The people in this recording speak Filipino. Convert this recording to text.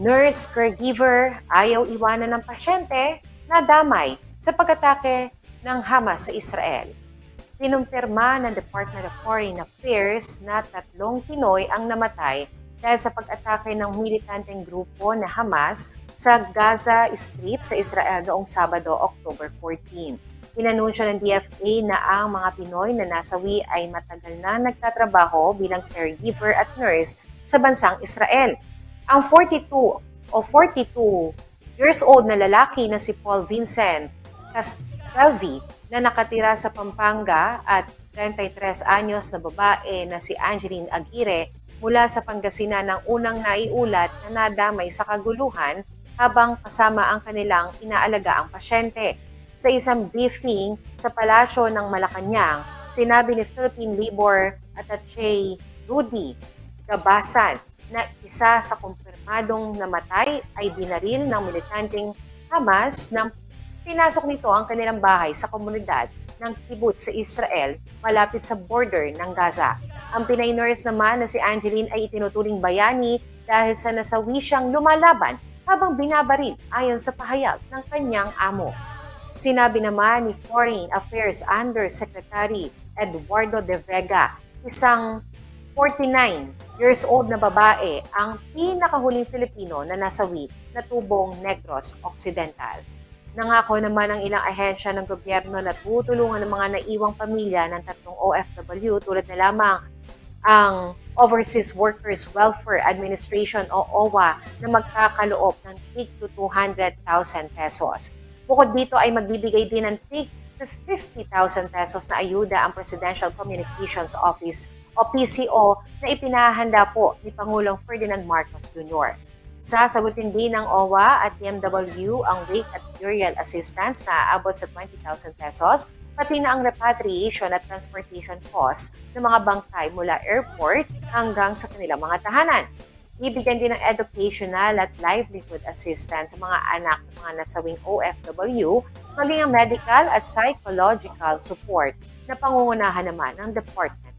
Nurse, caregiver, ayaw iwanan ng pasyente na damay sa pag-atake ng Hamas sa Israel. Kinumpirma ng Department of Foreign Affairs na tatlong Pinoy ang namatay dahil sa pag-atake ng militanteng grupo na Hamas sa Gaza Strip sa Israel noong Sabado, October 14. Inanunsyo ng DFA na ang mga Pinoy na nasawi ay matagal na nagtatrabaho bilang caregiver at nurse sa bansang Israel. Ang 42 o 42 years old na lalaki na si Paul Vincent Castelvi na nakatira sa Pampanga at 33 anyos na babae na si Angeline Aguirre mula sa Pangasinan ng unang naiulat na nadamay sa kaguluhan habang kasama ang kanilang inaalaga ang pasyente. Sa isang briefing sa palasyo ng Malacanang, sinabi ni Philippine Labor Attaché Rudy Gabasan na isa sa kumpirmadong namatay ay binaril ng militanteng Hamas nang pinasok nito ang kanilang bahay sa komunidad ng kibbutz sa Israel malapit sa border ng Gaza. Ang Pinay nurse naman na si Angeline ay itinuturing bayani dahil sa nasawi siyang lumalaban habang binabaril ayon sa pahayag ng kanyang amo. Sinabi naman ni Foreign Affairs Undersecretary Eduardo De Vega, isang 49 years old na babae ang pinakahuling Filipino na nasawi na tubong Negros Occidental. Nangako naman ang ilang ahensya ng gobyerno na tutulungan ng mga naiwang pamilya ng tatlong OFW tulad na lamang ang Overseas Workers Welfare Administration o OWA na magkakaloob ng tig to 200,000 pesos. Bukod dito ay magbibigay din ng tig to 50,000 pesos na ayuda ang Presidential Communications Office o PCO na ipinahanda po ni Pangulong Ferdinand Marcos Jr. Sasagutin din ng OWA at DMW ang wake at burial assistance na aabot sa 20,000 pesos, pati na ang repatriation at transportation costs ng mga bangkay mula airport hanggang sa kanilang mga tahanan. Ibigyan din ng educational at livelihood assistance sa mga anak ng mga nasawing OFW, maging ang medical at psychological support na pangungunahan naman ng Department